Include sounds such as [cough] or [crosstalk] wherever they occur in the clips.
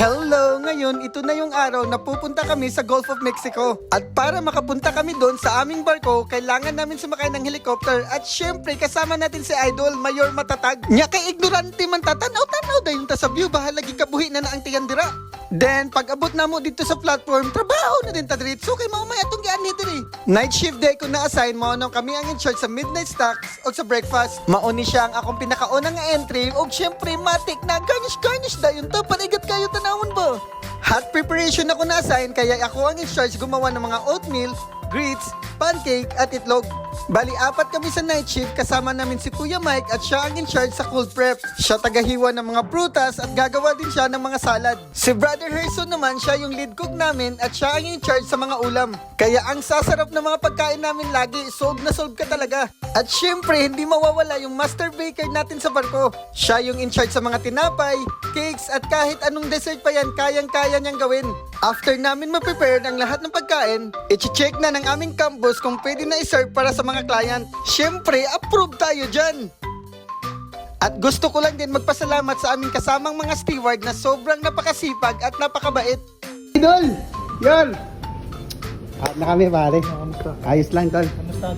Hello! Ngayon, ito na yung araw na pupunta kami sa Gulf of Mexico. At para makapunta kami doon sa aming barko, kailangan namin sumakay ng helicopter. At syempre, kasama natin si Idol, Mayor Matatag. Nya kay ignorante man tatanaw-tanaw dayon ta sa view, bahalagi kabuhi na na ang tiyandira. Then, pag abot na mo dito sa platform, trabaho na din ta diretso kay maumay atong gaan ni diri. Night shift day ko na-assign mo nung kami ang in charge sa midnight stocks o sa breakfast. Mauni siya ang akong pinakaunang entry o syempre matik na garnish-garnish dayon to panigat kayo tanawon ba? Hot preparation ako na-assign kaya ako ang in charge gumawa ng mga oatmeal, grits, pancake at itlog. Bali, apat kami sa night shift kasama namin si Kuya Mike at siya ang in charge sa cold prep. Siya tagahiwa ng mga prutas at gagawa din siya ng mga salad. Si Brother Herson naman, siya yung lead cook namin at siya ang in charge sa mga ulam. Kaya ang sasarap ng mga pagkain namin lagi, solve na solve ka talaga. At syempre, hindi mawawala yung master baker natin sa barko. Siya yung in charge sa mga tinapay, cakes at kahit anong dessert pa yan, kayang-kaya niyang gawin. After namin ma-prepare ang lahat ng pagkain, i-check na ng aming campus kung pwede na i-serve para sa mga client. Syempre, approve tayo dyan! At gusto ko lang din magpasalamat sa aming kasamang mga steward na sobrang napakasipag at napakabait. Idol! Yan! At na kami pare. Kamusta? Ayos lang tol. Kamusta?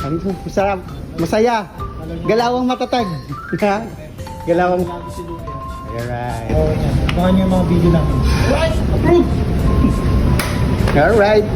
Ayos lang. Masarap. Masaya. Galawang matatag. [laughs] Galawang... Yan. Alright. Abangan niyo yung mga video namin. Right! Approved! Alright.